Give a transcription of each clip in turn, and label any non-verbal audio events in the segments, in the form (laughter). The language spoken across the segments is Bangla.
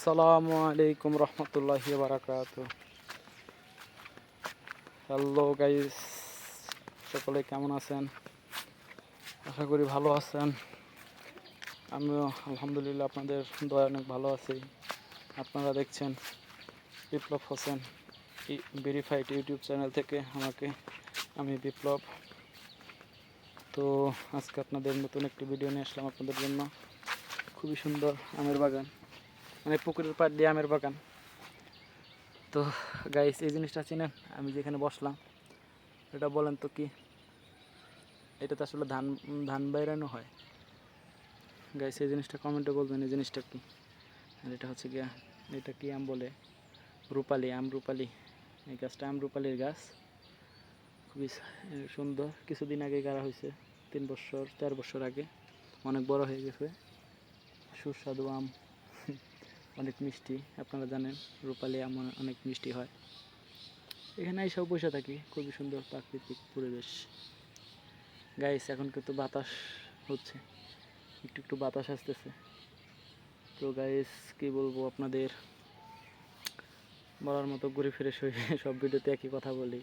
আসসালামু আলাইকুম রহমতুল্লাহ বারাকাত হ্যালো গাইস, সকলে কেমন আছেন? আশা করি ভালো আছেন। আমিও আলহামদুলিল্লাহ আপনাদের দয়া অনেক ভালো আছি। আপনারা দেখছেন Biplob Hossain verified YouTube channel থেকে আমাকে, আমি বিপ্লব। তো আজকে আপনাদের নতুন একটি ভিডিও নিয়ে আসলাম আপনাদের জন্য। খুবই সুন্দর আমের বাগান। মানে পুকুরের পাড় দিয়ে আমের বাগান। তো গাইস এই জিনিসটা চিনেন? আমি যেখানে বসলাম, এটা বলেন তো কি? এটা তো আসলে ধান ধান বাইরানো হয়। গাইস এই জিনিসটা কমেন্টে বলবেন, এই জিনিসটা কি? আর এটা হচ্ছে গিয়া, এটা কি আম বলে? রূপালি, আম রূপালি। এই গাছটা আম রূপালির গাছ। খুবই সুন্দর। কিছুদিন আগে গাড়া হয়েছে, তিন বছর, চার বছর আগে। অনেক বড় হয়ে গেছে। সুস্বাদু আম। অনেক মিষ্টি, আপনারা জানেন, রূপালি আম অনেক মিষ্টি হয়। এখানে এইসব বসে থাকি, খুবই সুন্দর প্রাকৃতিক পরিবেশ। গাইস এখন কিন্তু বাতাস হচ্ছে, একটু একটু বাতাস আসতেছে। তো গাইস কি বলব আপনাদের? বলার মতো ঘুরে ফিরে সই, সব ভিডিওতে একই কথা বলি।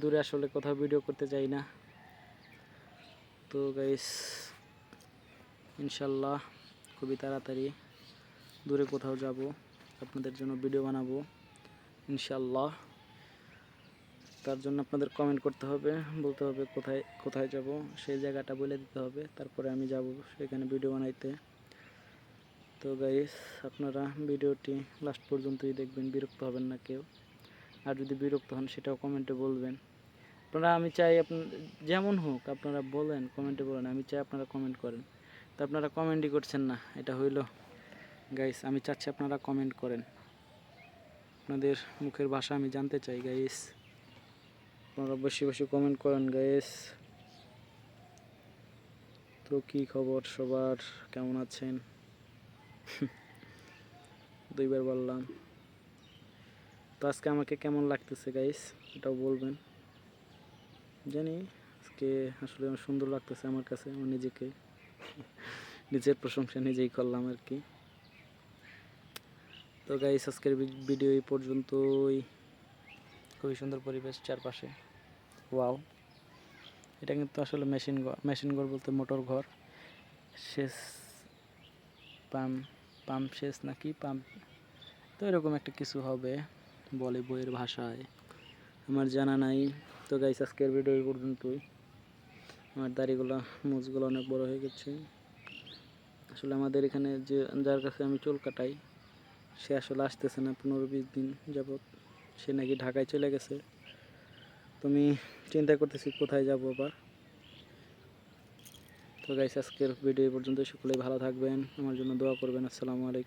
দূরে আসলে কোথাও ভিডিও করতে চাই না। তো গাইস ইনশাল্লাহ, খুবই তাড়াতাড়ি দূরে কোথাও যাব, আপনাদের জন্য ভিডিও বানাবো ইনশাল্লাহ তার জন্য আপনাদের কমেন্ট করতে হবে, বলতে হবে কোথায় কোথায় যাব, সেই জায়গাটা বলে দিতে হবে, তারপরে আমি যাব সেখানে ভিডিও বানাইতে। তো গাইস আপনারা ভিডিওটি লাস্ট পর্যন্তই দেখবেন, বিরক্ত হবেন না কেউ। আর যদি বিরক্ত হন, সেটাও কমেন্টে বলবেন। আপনারা, আমি চাই আপনার যেমন হোক, আপনারা বলেন কমেন্টে বলেন, আমি চাই আপনারা কমেন্ট করেন। তো আপনারা কমেন্টই করছেন না, এটা হইল। গাইস আমি চাচ্ছি আপনারা কমেন্ট করেন। আপনাদের মুখের ভাষা আমি জানতে চাই গাইস আপনারা বেশি বেশি কমেন্ট করেন গাইস তো কি খবর সবার? কেমন আছেন? (laughs) দুইবার বললাম। তো আজকে আমাকে কেমন লাগতেছে গাইস এটাও বলবেন। জানি, আজকে আসলে সুন্দর লাগতেছে আমার কাছে, আমার নিজেকে। (laughs) নিজের প্রশংসা নিজেই করলাম আর কি। তো গাইস আজকের ভিডিও এই পর্যন্তই। খুবই সুন্দর পরিবেশ চারপাশে। ওয়াও এটা কিন্তু আসলে মেশিন ঘর মেশিন ঘর বলতে মোটর ঘর। শেষ পাম্প পাম্প শেষ নাকি পাম্প তো এরকম একটা কিছু হবে বলে বইয়ের ভাষায়। আমার জানা নাই। তো গাইস আজকের ভিডিও এই পর্যন্তই। আমার দাড়িগুলো মুছগুলো অনেক বড় হয়ে গেছে। আসলে আমাদের এখানে যে যার কাছে আমি চুল কাটাই সে আসলে আসতেছে না, পনেরো বিশ দিন যাবৎ। সে নাকি ঢাকায় চলে গেছে। তুমি চিন্তা করতেছি কোথায় যাব আবার। তো গাইস আজকের ভিডিও পর্যন্ত সকলেই ভালো থাকবেন। আমার জন্য দোয়া করবেন। আসসালামু আলাইকুম।